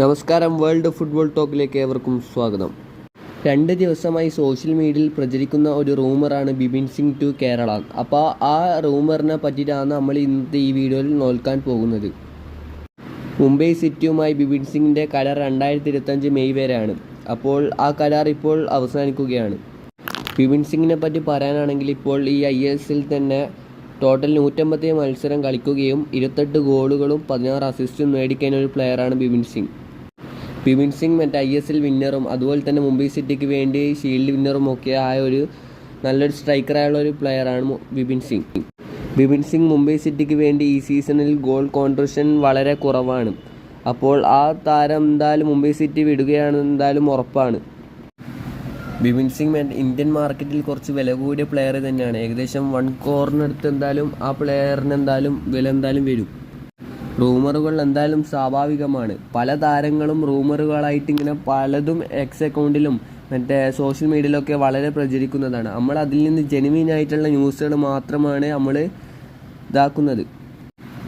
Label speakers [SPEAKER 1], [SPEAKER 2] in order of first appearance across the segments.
[SPEAKER 1] നമസ്കാരം. World football ടോക്കിലേക്ക് ഏവർക്കും സ്വാഗതം. രണ്ട് ദിവസമായി സോഷ്യൽ മീഡിയയിൽ പ്രചരിക്കുന്ന ഒരു റൂമറാണ് ബിബിൻ സിംഗ് ടു കേരള. അപ്പോൾ ആ റൂമറിനെ പറ്റിയിട്ടാണ് നമ്മൾ ഇന്നത്തെ ഈ വീഡിയോയിൽ നോക്കാൻ പോകുന്നത്. മുംബൈ സിറ്റിയുമായി ബിബിൻ സിംഗിന്റെ കരാർ രണ്ടായിരത്തി ഇരുപത്തഞ്ച് മെയ് വരെയാണ്. അപ്പോൾ ആ കരാർ ഇപ്പോൾ അവസാനിക്കുകയാണ്. ബിബിൻ സിംഗിനെ പറ്റി പറയാനാണെങ്കിൽ ഇപ്പോൾ ഈ ഐ എസിൽ തന്നെ ടോട്ടൽ നൂറ്റമ്പത്തി മത്സരം കളിക്കുകയും ഇരുപത്തെട്ട് ഗോളുകളും പതിനാറ് അസിസ്റ്റും നേടിക്കഴിഞ്ഞ ഒരു പ്ലെയറാണ് ബിബിൻ സിംഗ്. ബിപിൻ സിംഗ് മറ്റേ ഐ എസ് എൽ വിന്നറും അതുപോലെ തന്നെ മുംബൈ സിറ്റിക്ക് വേണ്ടി ഷീൽഡ് വിന്നറും ഒക്കെ ആയ ഒരു നല്ലൊരു സ്ട്രൈക്കറായുള്ള ഒരു പ്ലെയറാണ് വിപിൻ സിംഗ്. വിപിൻ സിംഗ് മുംബൈ സിറ്റിക്ക് വേണ്ടി ഈ സീസണിൽ ഗോൾ കോൺട്രിബ്യൂഷൻ വളരെ കുറവാണ്. അപ്പോൾ ആ താരം എന്തായാലും മുംബൈ സിറ്റി വിടുകയാണ് എന്തായാലും ഉറപ്പാണ്. ബിപിൻ സിംഗ് ഇന്ത്യൻ മാർക്കറ്റിൽ കുറച്ച് വില കൂടിയ പ്ലെയർ തന്നെയാണ്. ഏകദേശം വൺ കോറിനടുത്ത് എന്തായാലും ആ പ്ലെയറിന് എന്തായാലും വില എന്തായാലും വരും. റൂമറുകൾ എന്തായാലും സ്വാഭാവികമാണ്. പല താരങ്ങളും റൂമറുകളായിട്ട് ഇങ്ങനെ പലതും എക്സ് അക്കൗണ്ടിലും മറ്റേ സോഷ്യൽ മീഡിയയിലൊക്കെ വളരെ പ്രചരിക്കുന്നതാണ്. നമ്മൾ അതിൽ നിന്ന് ജെനുവിൻ ആയിട്ടുള്ള ന്യൂസുകൾ മാത്രമാണ് നമ്മൾ ഇതാക്കുന്നത്.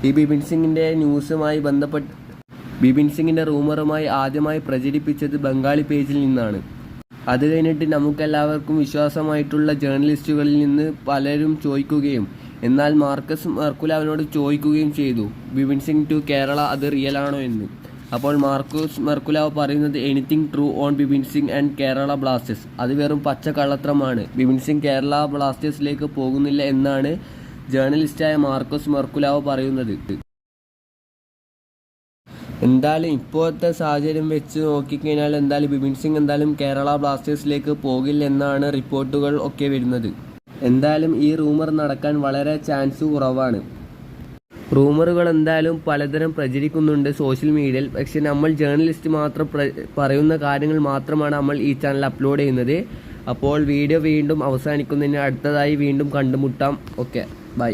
[SPEAKER 1] ഈ ബിപിൻ സിംഗിന്റെ ന്യൂസുമായി ബന്ധപ്പെട്ട് ബിപിൻ സിംഗിന്റെ റൂമറുമായി ആദ്യമായി പ്രചരിപ്പിച്ചത് ബംഗാളി പേജിൽ നിന്നാണ്. അത് കഴിഞ്ഞിട്ട് നമുക്കെല്ലാവർക്കും വിശ്വാസമായിട്ടുള്ള ജേർണലിസ്റ്റുകളിൽ നിന്ന് പലരും ചോദിക്കുകയും എന്നാൽ മാർക്കസ് മർക്കുല അവനോട് ചോദിക്കുകയും ചെയ്തു ബിപിൻ സിംഗ് ടു കേരള അത് റിയൽ ആണോ എന്ന്? അപ്പോൾ മാർക്കോസ് മർക്കുലാവ് പറയുന്നത് anything true on Bipin Singh and Kerala Blasters അത് വെറും പച്ച കള്ളത്രമാണ് ബിപിൻ സിംഗ് കേരള ബ്ലാസ്റ്റേഴ്സിലേക്ക് പോകുന്നില്ല എന്നാണ് ജേർണലിസ്റ്റായ മാർക്കോസ് മർക്കുലാവ് പറയുന്നത്. എന്തായാലും ഇപ്പോഴത്തെ സാഹചര്യം വെച്ച് നോക്കിക്കഴിഞ്ഞാൽ എന്തായാലും ബിപിൻ സിംഗ് എന്തായാലും കേരള ബ്ലാസ്റ്റേഴ്സിലേക്ക് പോകില്ല എന്നാണ് റിപ്പോർട്ടുകൾ ഒക്കെ വരുന്നത്. എന്തായാലും ഈ റൂമർ നടക്കാൻ വളരെ ചാൻസ് കുറവാണ്. റൂമറുകൾ എന്തായാലും പലതരം പ്രചരിക്കുന്നുണ്ട് സോഷ്യൽ മീഡിയയിൽ പക്ഷെ നമ്മൾ ജേർണലിസ്റ്റ് മാത്രം പറയുന്ന കാര്യങ്ങൾ മാത്രമാണ് നമ്മൾ ഈ ചാനൽ അപ്ലോഡ് ചെയ്യുന്നത്. അപ്പോൾ വീഡിയോ വീണ്ടും അവസാനിക്കുന്നതിന് അടുത്തതായി വീണ്ടും കണ്ടുമുട്ടാം. Okay bye